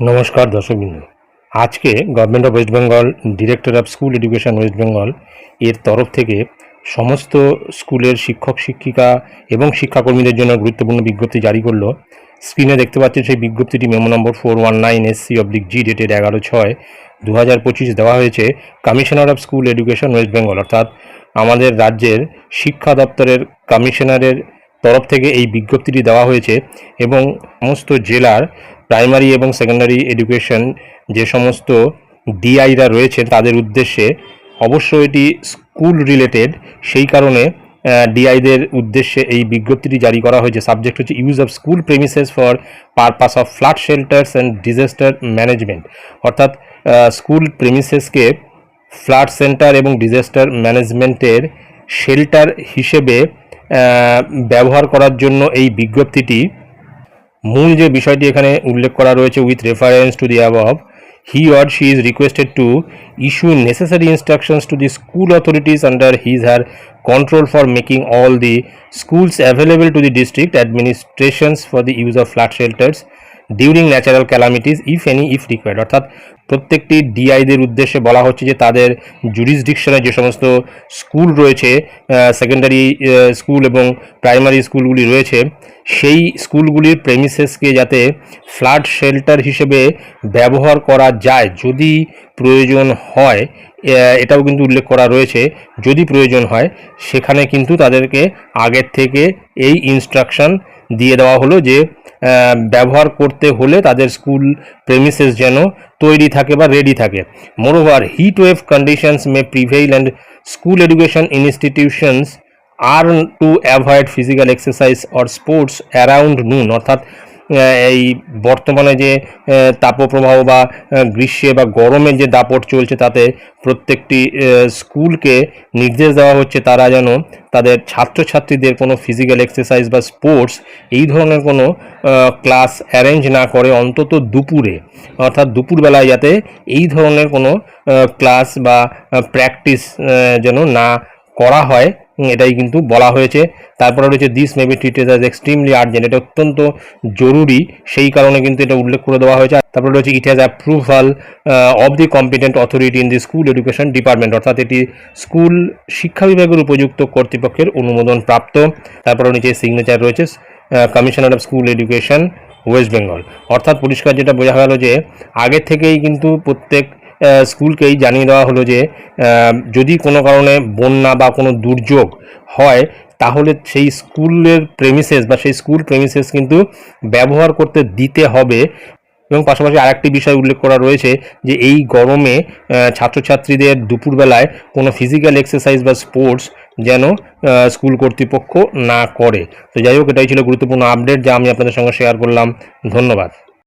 নমস্কার দর্শকবৃন্দ। আজকে government of West Bengal director of school education West Bengal এর তরফ থেকে সমস্ত স্কুলের শিক্ষক, শিক্ষিকা এবং শিক্ষাকর্মীদের জন্য গুরুত্বপূর্ণ বিজ্ঞপ্তি জারি করল। স্ক্রিনে দেখতে পাচ্ছেন সেই বিজ্ঞপ্তিটি memo number four one nine S SC oblique G dated এগারো ছয় দু হাজার পঁচিশ দেওয়া হয়েছে commissioner of school education West Bengal অর্থাৎ আমাদের রাজ্যের শিক্ষা দপ্তরের কমিশনারের তরফ থেকে এই বিজ্ঞপ্তিটি দেওয়া হয়েছে এবং সমস্ত জেলার প্রাইমারি এবং সেকেন্ডারি এডুকেশন যে সমস্ত ডিআইরা রয়েছেন তাদের উদ্দেশ্যে অবশ্য এটি স্কুল রিলেটেড। সেই কারণে ডিআইদের উদ্দেশ্যে এই বিজ্ঞপ্তিটি জারি করা হয়েছে। সাবজেক্ট হচ্ছে use of school premises for purpose of flood shelters and disaster management. অর্থাৎ স্কুল প্রেমিসেসকে ফ্লাড সেন্টার এবং ডিজাস্টার ম্যানেজমেন্টের শেল্টার হিসেবে ব্যবহার করার জন্য এই বিজ্ঞপ্তিটি মূল যে বিষয়টি এখানে উল্লেখ করা রয়েছে with reference to the above he or she is requested to issue necessary instructions to the school authorities under his her control for making all the schools available to the district administrations for the use of flood shelters. During natural calamities if any if required অর্থাৎ প্রত্যেকটি ডিআইদের উদ্দেশ্যে বলা হচ্ছে যে তাদের জুরিসডিকশনে যে সমস্ত school রয়েছে সেকেন্ডারি স্কুল এবং প্রাইমারি স্কুলগুলি রয়েছে, সেই স্কুলগুলির প্রেমিসেসকে যাতে ফ্লাড শেল্টার হিসেবে ব্যবহার করা যায় যদি প্রয়োজন হয় এটাও কিন্তু উল্লেখ করা রয়েছে, যদি প্রয়োজন হয়, সেখানে কিন্তু তাদেরকে আগের থেকে এই ইনস্ট্রাকশন দিয়ে দেওয়া হলো যে ব্যবহার করতে হলে তাদের স্কুল প্রেমিসেস যেন তৈরি থাকে বা রেডি থাকে। Moreover heat wave conditions may prevail and school education institutions are to avoid physical exercise or sports around noon অর্থাৎ এই বর্তমানে যে তাপপ্রবাহ বা গ্রীষ্মে বা গরমের যে দাপট চলছে তাতে প্রত্যেকটি স্কুলকে নির্দেশ দেওয়া হচ্ছে তারা যেন তাদের ছাত্রছাত্রীদের কোনো ফিজিক্যাল এক্সারসাইজ বা স্পোর্টস এই ধরনের কোনো ক্লাস অ্যারেঞ্জ না করে অন্তত দুপুরে। অর্থাৎ দুপুরবেলায় যাতে এই ধরনের কোনো ক্লাস বা প্র্যাকটিস যেন না করা হয় এটাই কিন্তু বলা হয়েছে। তারপরে রয়েছে this may be treated as extremely urgent এটা অত্যন্ত জরুরি, সেই কারণে কিন্তু এটা উল্লেখ করে দেওয়া হয়েছে। তারপরে রয়েছে it has approval of the competent authority in the school education department অর্থাৎ এটি স্কুল শিক্ষা বিভাগের উপযুক্ত কর্তৃপক্ষের অনুমোদন প্রাপ্ত। তারপরে নিচে সিগনেচার রয়েছে commissioner of school education West Bengal অর্থাৎ পরিষ্কার যেটা বোঝা গেল যে, আগে থেকেই কিন্তু প্রত্যেক স্কুলকেই জানিয়ে দেওয়া হলো যে যদি কোনো কারণে বন্যা বা কোনো দুর্যোগ হয়, তাহলে সেই স্কুলের প্রেমিসেস বা সেই স্কুল প্রেমিসেস কিন্তু ব্যবহার করতে দিতে হবে। এবং পাশাপাশি আরেকটি বিষয় উল্লেখ করা রয়েছে যে, এই গরমে ছাত্রছাত্রীদের দুপুরবেলায় কোনো ফিজিক্যাল এক্সারসাইজ বা স্পোর্টস যেন স্কুল কর্তৃপক্ষ না করে। তো যাই হোক, এটাই ছিল গুরুত্বপূর্ণ আপডেট যা আমি আপনাদের সঙ্গে শেয়ার করলাম। ধন্যবাদ।